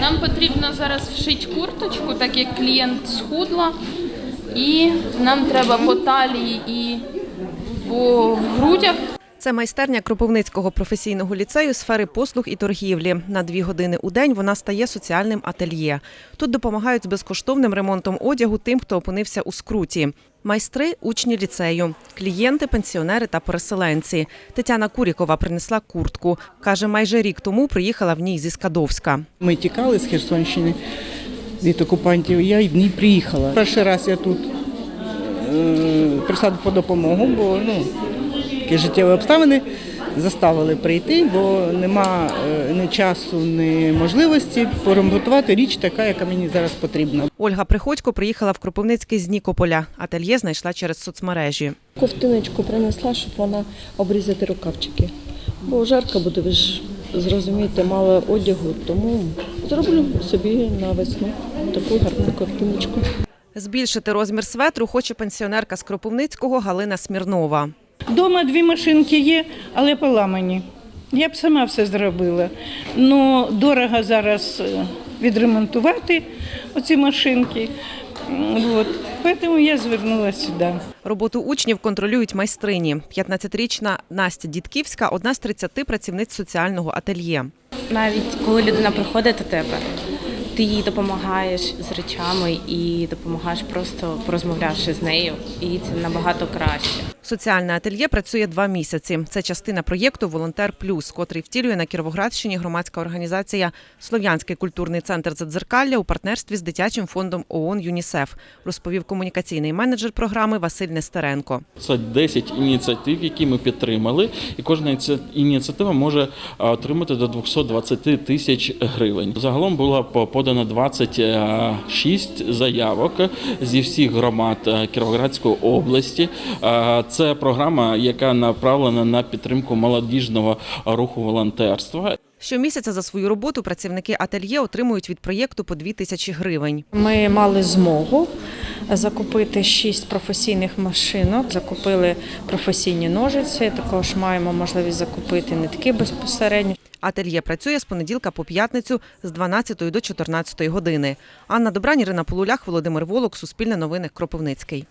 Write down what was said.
Нам потрібно зараз вшити курточку, так як клієнт схудла. І нам треба по талії і по грудях. Це майстерня Кропивницького професійного ліцею сфери послуг і торгівлі. На дві години у день вона стає соціальним ательє. Тут допомагають з безкоштовним ремонтом одягу тим, хто опинився у скруті. Майстри учні ліцею, клієнти, пенсіонери та переселенці. Тетяна Курікова принесла куртку. Каже, майже рік тому приїхала в ній зі Скадовська. Ми тікали з Херсонщини від окупантів. Я й в ній приїхала. Перший раз я тут е, прийшла по допомогу, бо ну, такі життєві обставини заставили прийти, бо нема е, ні часу, ні можливості поремонтувати річ така, яка мені зараз потрібна. Ольга Приходько приїхала в Кропивницький з Нікополя. Ательє знайшла через соцмережі. Ковтиночку принесла, щоб вона обрізати рукавчики. Бо жарко буде, ви ж зрозумієте, мало одягу, тому зроблю собі на весну таку гарну ковтиночку. Збільшити розмір светру хоче пенсіонерка з Кропивницького Галина Смірнова. Дома дві машинки є, але поламані. Я б сама все зробила. Ну, дорого зараз е, відремонтувати оці машинки. От. Тому я звернулася сюди. Роботу учнів контролюють майстрині. 15-річна Настя Дідківська – одна з 30 працівниць соціального ательє. Навіть коли людина приходить до тебе, ти їй допомагаєш з речами і допомагаєш просто порозмовлявши з нею, і це набагато краще. Соціальне ательє працює два місяці. Це частина проєкту Волонтер Плюс, котрий втілює на Кіровоградщині громадська організація Слов'янський культурний центр Задзеркалля у партнерстві з дитячим фондом ООН ЮНІСЕФ, розповів комунікаційний менеджер програми Василь Нестеренко. Це 10 ініціатив, які ми підтримали, і кожна ініціатива може отримати до 220 тисяч гривень. Загалом було по- подано 26 заявок зі всіх громад е, Кіровоградської області. Е, Це програма, яка направлена на підтримку молодіжного руху волонтерства. Щомісяця за свою роботу працівники ательє отримують від проєкту по 2 тисячі гривень. Ми мали змогу закупити шість професійних машинок, закупили професійні ножиці. Також маємо можливість закупити нитки безпосередньо. Ательє працює з понеділка по п'ятницю з 12 до 14 години. Анна Добрань, Ірина Полулях, Володимир Волок, Суспільне новини, Кропивницький.